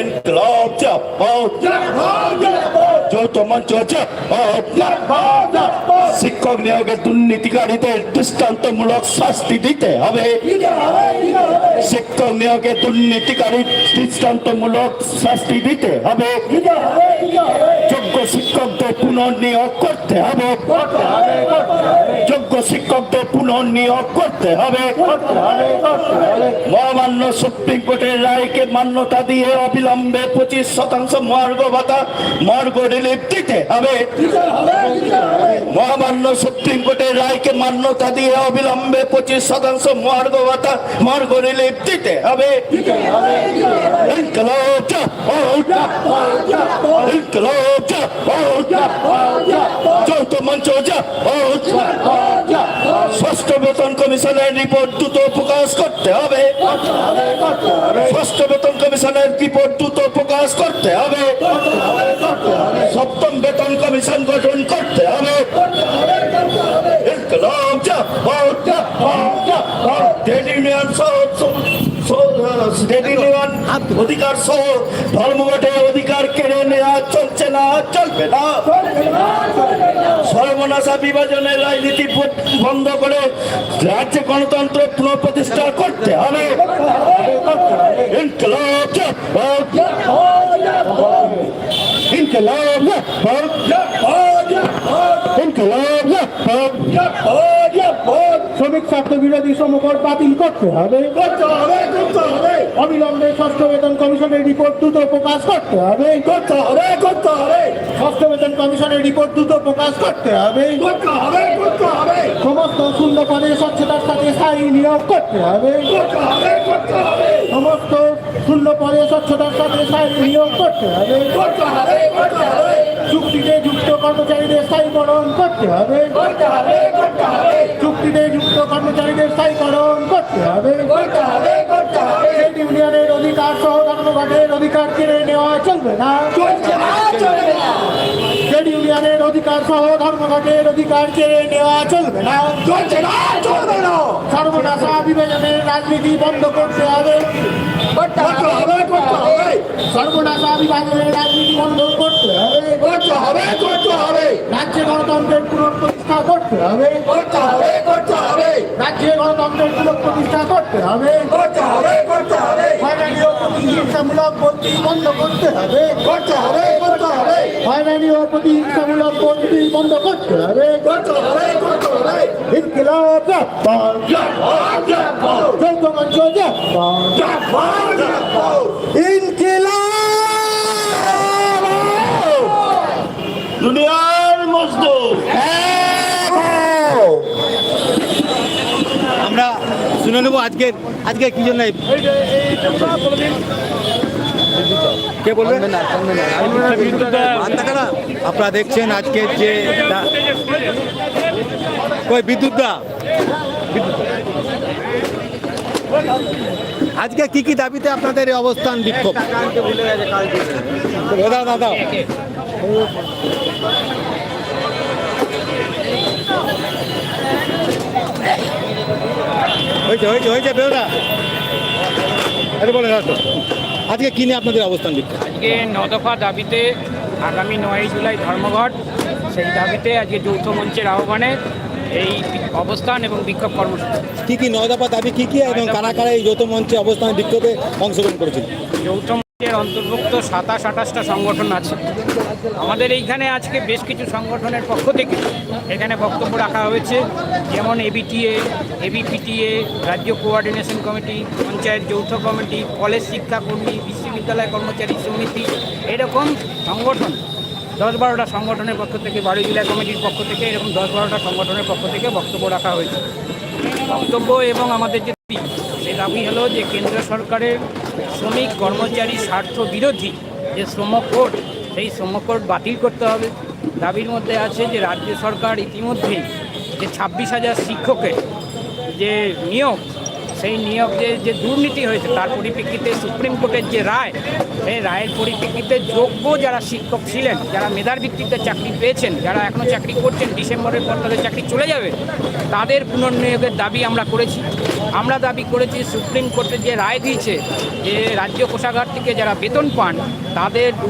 ইনকলাব জিন্দাবাদ যৌথ মঞ্চ জিন্দাবাদ শিক্ষক নিয়োগে দুর্নীতিকারীদের দৃষ্টান্তমূলক শাস্তি দিতে হবে। শিক্ষক নিয়োগে দুর্নীতিকারী দৃষ্টান্তমূলক শাস্তি দিতে হবে। যোগ্য শিক্ষকদের পুনর্নিয়োগ করতে হবে। যোগ্য শিক্ষকদের পুনর্নিয়োগ করতে হবে। মহামান্য সুপ্রিম কোর্টের রায়কে মান্যতা দিয়ে অবিলম্বে পঁচিশ শতাংশ মর্গ ভাতা মর্গ রিলিফ দিতে হবে। মহামান্য সুপ্রিম কোর্টের রায়কে মান্যতা দিয়ে অবিলম্বে পঁচিশ শতাংশ মর্গ ভাতা, মর্গ রিলিফ দিতে হবে। যৌথ ষষ্ঠ বেতন কমিশনের রিপোর্ট দ্রুত প্রকাশ করতে হবে। ষষ্ঠ বেতন কমিশনের রিপোর্ট দ্রুত প্রকাশ করতে হবে। অধিকার সহ ধর্মঘটের অধিকার কেড়ে নেওয়া চলছে না, চলবে না। সর্বনাশা বিভাজনের রাজনীতি বন্ধ করে রাজ্যে গণতন্ত্র পুনঃপ্রতিষ্ঠা করতে হবে। ইনকলাব। ইনকলাব স্বার্থ বিরোধী সমকর বাতিল করতে হবে। করতে হবে করতে হবে। অবিলম্বে ষষ্ঠ বেতন কমিশনের রিপোর্ট দ্রুত প্রকাশ করতে হবে। করতে হবে করতে হবে। ষষ্ঠ বেতন কমিশনের রিপোর্ট দ্রুত প্রকাশ করতে হবে। করতে হবে করতে হবে। সমস্ত শূন্য পদে স্বচ্ছতার সাথে স্থায়ী নিয়োগ করতে হবে। করতে হবে করতে হবে। সমস্ত শূন্য পদে স্বচ্ছতার সাথে স্থায়ী নিয়োগ করতে হবে। চুক্তিতে যুক্ত কর্মচারীদের স্থায়ীকরণ করতে হবে। করতে হবে চুক্তিতে যুক্ত কর্মচারীদের স্থায়ীকরণ করতে হবে। করতে হবে ট্রেড ইউনিয়নের অধিকার সহ ধর্মঘটের অধিকার কেড়ে নেওয়া চলবে না চলবে না। ট্রেড ইউনিয়নের অধিকার সহ ধর্মঘটের অধিকার কেড়ে নেওয়া চলবে না চলছে না চলবে না সর্বনাশা বিভাজনের রাজনীতি বন্ধ করতে হবে সর্বনাশা বিভাজনের রাজনীতি বন্ধ করতে হবে করতে হবে করতে হবে রাজ্যে গণতন্ত্রের পুনঃপ্রতিষ্ঠা করতে হবে করতে হবে করতে হবে রাজ্যে গণতন্ত্রের পুনঃপ্রতিষ্ঠা করতে হবে করতে হবে করতে হবে প্রতিহিংসামূলক বন্ধ করতে হবে করতে হবে করতে হবে হয়রানি ও প্রতিহিংসামূলক বন্দী বন্ধ করতে হবে ইনকিলাব। দুনিয়ার মজদুর। আমরা শুনে নেব আজকের আজকে কি জন্য কে বলবে? আপনারা দেখছেন আজকের যে কই বিদ্যুৎ দা আজকে কি কি দাবিতে আপনাদের অবস্থান বিক্ষোভ? দাদা দাদা হয়েছে হয়েছে হয়েছে বেউরা আরে বলেন, আসো। আজকে কি নিয়ে আপনাদের অবস্থান বিক্ষোভ? আজকে ন দফা দাবিতে আগামী নয়ই জুলাই ধর্মঘট সেই দাবিতে আজকে যৌথ মঞ্চের আহ্বানে এই অবস্থান এবং বিক্ষোভ কর্মসূচি। কি কি নয় দফা দাবি কী কী এবং কারা কারা এই যৌথ মঞ্চে অবস্থান বিক্ষোভে অংশগ্রহণ করেছিল? যৌথ মঞ্চের অন্তর্ভুক্ত সাতাশ, আঠাশটা সংগঠন আছে। আমাদের এইখানে আজকে বেশ কিছু সংগঠনের পক্ষ থেকে এখানে বক্তব্য রাখা হয়েছে। যেমন এবিটিএ, এবিপিটিএ, রাজ্য কোঅর্ডিনেশন কমিটি, পঞ্চায়েত যৌথ কমিটি, কলেজ শিক্ষাকর্মী, বিশ্ববিদ্যালয় কর্মচারী সমিতি, এরকম সংগঠন, দশ বারোটা সংগঠনের পক্ষ থেকে, বারো জেলা কমিটির পক্ষ থেকে, এরকম দশ বারোটা সংগঠনের পক্ষ থেকে বক্তব্য রাখা হয়েছে। বক্তব্য এবং আমাদের যে দাবি হলো যে কেন্দ্র সরকারের শ্রমিক কর্মচারী স্বার্থ বিরোধী যে শ্রম কোড সেই শ্রম কোড বাতিল করতে হবে। দাবির মধ্যে আছে যে রাজ্য সরকার ইতিমধ্যেই যে ছাব্বিশ হাজার শিক্ষকের যে নিয়োগ, সেই নিয়োগ যে যে দুর্নীতি হয়েছে, তার পরিপ্রেক্ষিতে সুপ্রিম কোর্টের যে রায়, সেই রায়ের পরিপ্রেক্ষিতে যোগ্য যারা শিক্ষক ছিলেন, যারা মেধার ভিত্তিতে চাকরি পেয়েছেন, যারা এখনও চাকরি করছেন, ডিসেম্বরের পর তাদের চাকরি চলে যাবে, তাদের পুনর্নিয়োগের দাবি আমরা করেছি। আমরা দাবি করেছি, সুপ্রিম কোর্টে যে রায় দিয়েছে যে রাজ্য কোষাগার থেকে যারা বেতন পান, তাদের দু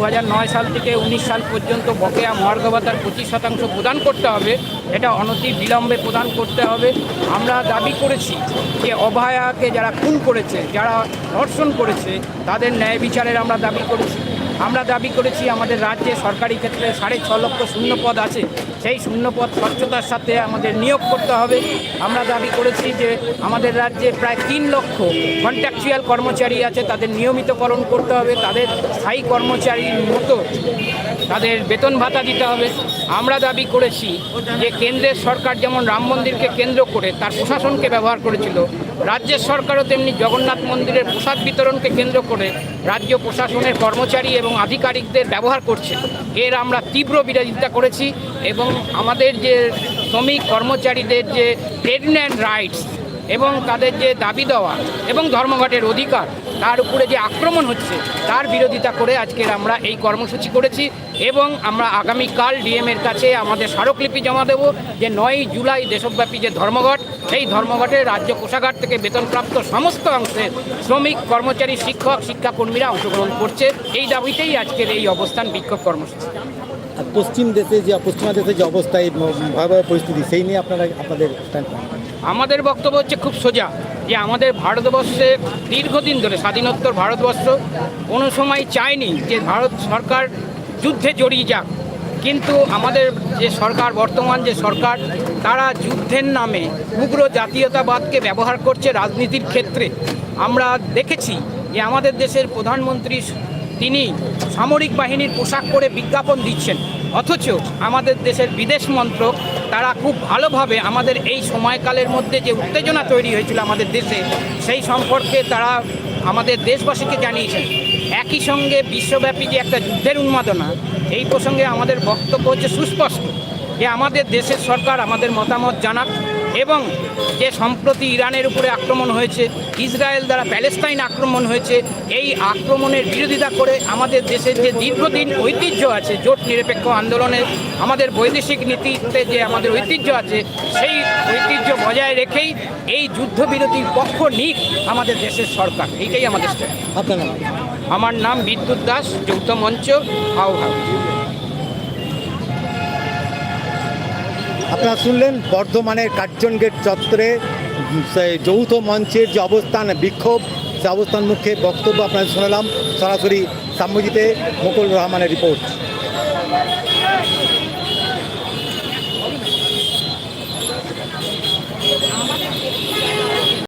সাল থেকে উনিশ সাল পর্যন্ত বকেয়া মহার্ঘ ভাতার পঁচিশ শতাংশ প্রদান করতে হবে। এটা অনতি বিলম্বে প্রদান করতে হবে। আমরা দাবি করেছি যে অভয়াকে যারা খুন করেছে, যারা ধর্ষণ করেছে, তাদের ন্যায় বিচারের আমরা দাবি করেছি। আমরা দাবি করেছি আমাদের রাজ্যে সরকারি ক্ষেত্রে সাড়ে ছ লক্ষ শূন্যপদ আছে। সেই শূন্যপদ স্বচ্ছতার সাথে আমাদের নিয়োগ করতে হবে। আমরা দাবি করেছি যে আমাদের রাজ্যে প্রায় তিন লক্ষ কন্ট্রাকচুয়াল কর্মচারী আছে, তাদের নিয়মিতকরণ করতে হবে, তাদের স্থায়ী কর্মচারীর মতো তাদের বেতন ভাতা দিতে হবে। আমরা দাবি করেছি যে কেন্দ্রের সরকার যেমন রাম মন্দিরকে কেন্দ্র করে তার প্রশাসনকে ব্যবহার করেছিল রাজ্যের সরকারও তেমনি জগন্নাথ মন্দিরের প্রসাদ বিতরণকে কেন্দ্র করে রাজ্য প্রশাসনের কর্মচারী এবং আধিকারিকদের ব্যবহার করছে। এর আমরা তীব্র বিরোধিতা করেছি এবং আমাদের যে শ্রমিক কর্মচারীদের যে প্রেগন্যান্ট রাইটস এবং তাদের যে দাবি দেওয়া এবং ধর্মঘটের অধিকার, তার উপরে যে আক্রমণ হচ্ছে, তার বিরোধিতা করে আজকের আমরা এই কর্মসূচি করেছি এবং আমরা আগামীকাল ডিএমের কাছে আমাদের স্মারকলিপি জমা দেব যে নয়ই জুলাই দেশব্যাপী যে ধর্মঘট, সেই ধর্মঘটে রাজ্য কোষাগার থেকে বেতনপ্রাপ্ত সমস্ত অংশের শ্রমিক, কর্মচারী, শিক্ষক, শিক্ষাকর্মীরা অংশগ্রহণ করছে। এই দাবিতেই আজকের এই অবস্থান বিক্ষোভ কর্মসূচি। পশ্চিম দেশে যে, পশ্চিমা দেশে যে অবস্থা, এই ভয়াবহ পরিস্থিতি, সেই নিয়ে আপনারা, আপনাদের আমাদের বক্তব্য হচ্ছে খুব সোজা, যে আমাদের ভারতবর্ষে দীর্ঘদিন ধরে স্বাধীনোত্তর ভারতবর্ষ কোনো সময় চায়নি যে ভারত সরকার যুদ্ধে জড়িয়ে যাক। কিন্তু আমাদের যে সরকার, বর্তমান যে সরকার, তারা যুদ্ধের নামে উগ্র জাতীয়তাবাদকে ব্যবহার করছে রাজনীতির ক্ষেত্রে। আমরা দেখেছি যে আমাদের দেশের প্রধানমন্ত্রী তিনি সামরিক বাহিনীর পোশাক পরে বিজ্ঞাপন দিচ্ছেন। অথচ আমাদের দেশের বিদেশ মন্ত্রক, তারা খুব ভালোভাবে আমাদের এই সময়কালের মধ্যে যে উত্তেজনা তৈরি হয়েছিল আমাদের দেশে, সেই সম্পর্কে তারা আমাদের দেশবাসীকে জানিয়েছে। একই সঙ্গে বিশ্বব্যাপী যে একটা যুদ্ধের উন্মাদনা, এই প্রসঙ্গে আমাদের বক্তব্য হচ্ছে সুস্পষ্ট। যে আমাদের দেশের সরকার আমাদের মতামত জানাক এবং যে সম্প্রতি ইরানের উপরে আক্রমণ হয়েছে ইসরায়েল দ্বারা প্যালেস্তাইন আক্রমণ হয়েছে এই আক্রমণের বিরোধিতা করে আমাদের দেশের যে দীর্ঘদিন ঐতিহ্য আছে জোট নিরপেক্ষ আন্দোলনের আমাদের বৈদেশিক নীতিতে যে আমাদের ঐতিহ্য আছে সেই ঐতিহ্য বজায় রেখেই এই যুদ্ধবিরতির পক্ষ নিক আমাদের দেশের সরকার। এইটাই আমাদের আপনার আমার নাম বিদ্যুৎ দাস যৌথ মঞ্চ হাউ হাউ আপনারা শুনলেন বর্ধমানের কার্জন গেট চত্বরে যৌথ মঞ্চের যে অবস্থান, বিক্ষোভ সে অবস্থান মুখে বক্তব্য আপনাদের শোনালাম। সরাসরি সাম্যজিতে মুকুল রহমানের রিপোর্ট।